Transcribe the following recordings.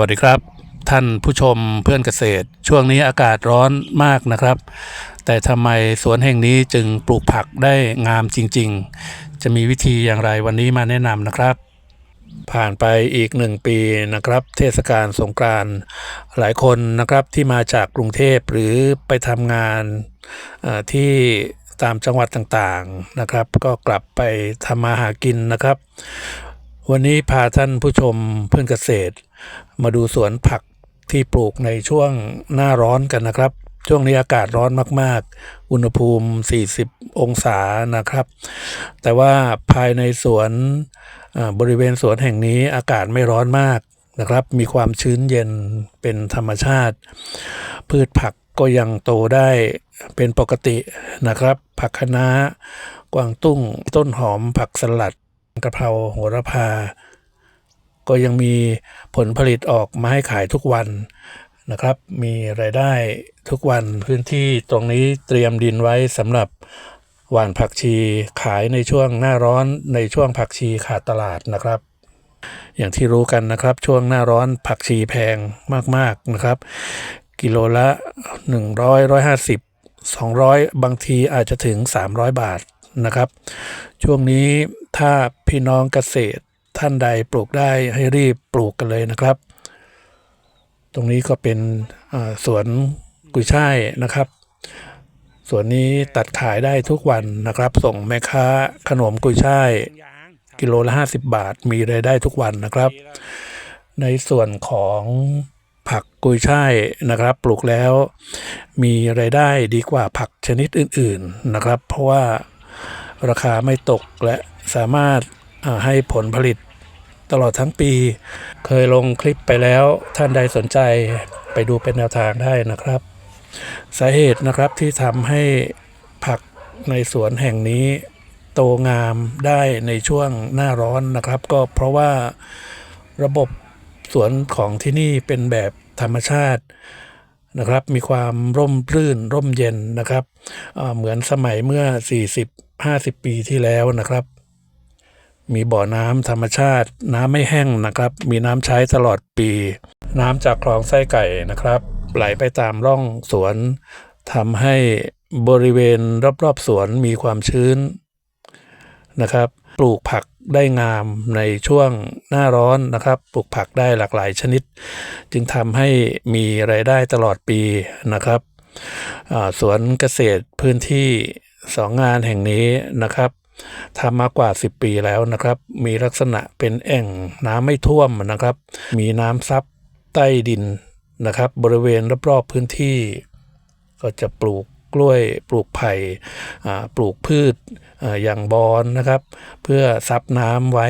วัสดีครับ ท่านผู้ชมเพื่อนเกษตร ช่วงนี้อากาศร้อนมากนะครับ แต่ทำไมสวนแห่งนี้จึงปลูกผักได้งามจริง ๆ จะมีวิธีอย่างไรวันนี้มาแนะนำนะครับ ผ่านไปอีกหนึ่งปีนะครับ เทศกาลสงกรานต์หลายคนนะครับที่มาจากกรุงเทพหรือไปทำงานที่ตามจังหวัดต่างๆนะครับ ก็กลับไปทำมาหากินนะครับวันนี้พาท่านผู้ชมเพื่อนเกษตร มาดูสวนผักที่ปลูกในช่วงหน้าร้อนกันนะครับ ช่วงนี้อากาศร้อนมาก ๆ อุณหภูมิ 40 องศานะครับ แต่ว่าภายในสวนบริเวณสวนแห่งนี้อากาศไม่ร้อนมากนะครับ มีความชื้นเย็นเป็นธรรมชาติ พืชผักก็ยังโตได้เป็นปกตินะครับ ผักคะน้ากวางตุ้งต้นหอมผักสลัดกะเพราโหระพา ก็ยังมีผลผลิตออกมาให้ขายทุกวันนะครับ มีรายได้ทุกวันพื้นที่ตรงนี้เตรียมดินไว้สำหรับหว่านผักชีขายในช่วงหน้าร้อนในช่วงผักชีขาดตลาดนะครับ อย่างที่รู้กันนะครับ ช่วงหน้าร้อนผักชีแพงมากๆนะครับ กิโลละ 100 150 200 บางทีอาจจะถึง 300 บาทนะครับ ช่วงนี้ถ้าพี่น้องเกษตร ท่านใดปลูกได้ให้รีบปลูกกันเลยนะครับ ตรงนี้ก็เป็นสวนกุยช่ายนะครับสวนนี้ตัดขายได้ทุกวันนะครับ ส่งแม่ค้าขนมกุยช่ายกิโลละ 50 บาท มีรายได้ทุกวันนะครับ ในส่วนของผักกุยช่ายนะครับ ปลูกแล้ว มีรายได้ดีกว่าผักชนิดอื่น ๆนะครับ เพราะว่าราคาไม่ตกและสามารถให้ผลผลิต ตลอดทั้งปี เคยลงคลิปไปแล้วท่านใดสนใจไปดูเป็นแนวทางได้นะครับ สาเหตุนะครับที่ทำให้ผักในสวนแห่งนี้ โตงามได้ในช่วงหน้าร้อนนะครับ ก็เพราะว่าระบบสวนของที่นี่เป็นแบบธรรมชาตินะครับ มีความร่มรื่นร่มเย็นนะครับ เหมือนสมัยเมื่อ 40-50 ปีที่แล้วนะครับ มีบ่อน้ำธรรมชาติ น้ำไม่แห้งนะครับ มีน้ำใช้ตลอดปี น้ำจากคลองไส้ไก่นะครับ ไหลไปตามร่องสวนทำให้บริเวณรอบๆสวนมีความชื้นนะครับ ปลูกผักได้งามในช่วงหน้าร้อนนะครับ ปลูกผักได้หลากหลายชนิด จึงทำให้มีรายได้ตลอดปีนะครับสวนเกษตรพื้นที่สองงานแห่งนี้นะครับ ทำมากว่า 10 ปีแล้วนะครับ มีลักษณะเป็นแอ่งน้ำไม่ท่วมนะครับ มีน้ำซับใต้ดินนะครับ บริเวณรอบๆพื้นที่ ก็จะปลูกกล้วยปลูกไผ่ปลูกพืชออย่างบอนนะครับ เพื่อซับน้ำไว้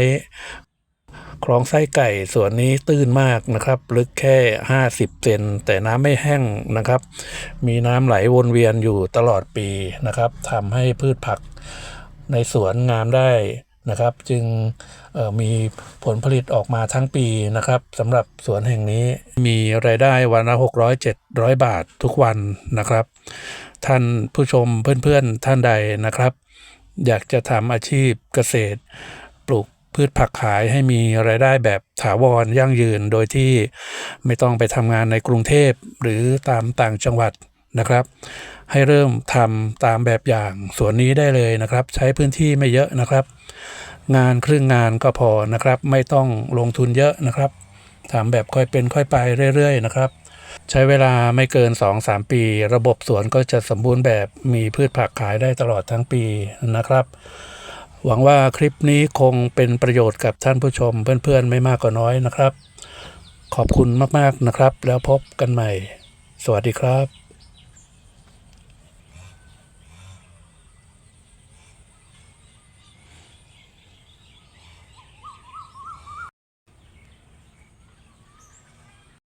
คลองไส้ไก่ส่วนนี้ตื้นมากนะครับ ลึกแค่ 50 เซนแต่น้ำไม่แห้งนะครับ มีน้ำไหลวนเวียนอยู่ตลอดปีนะครับทำให้พืชผัก ในสวนงามได้นะครับ จึงมีผลผลิตออกมาทั้งปีนะครับสำหรับสวนแห่งนี้มีรายได้วันละ 600 700 บาททุกวันนะครับ ท่านผู้ชมเพื่อนๆท่านใดนะครับ อยากจะทำอาชีพเกษตร ปลูกพืชผักขายให้มีรายได้แบบถาวรยั่งยืนโดยที่ไม่ต้องไปทำงานในกรุงเทพหรือตามต่างจังหวัด นะครับ ให้เริ่มทำตามแบบอย่างสวนนี้ได้เลยนะครับ ใช้พื้นที่ไม่เยอะนะครับ งานครึ่งงานก็พอนะครับ ไม่ต้องลงทุนเยอะนะครับทำแบบค่อยเป็นค่อยไปเรื่อย ๆ นะครับ ใช้เวลาไม่เกิน 2-3 ปี ระบบสวนก็จะสมบูรณ์แบบมีพืชผักขายได้ตลอดทั้งปีนะครับหวังว่าคลิปนี้คงเป็นประโยชน์กับท่านผู้ชมเพื่อนๆ ไม่มากก็น้อยนะครับ ขอบคุณมากๆนะครับ แล้วพบกันใหม่ สวัสดีครับ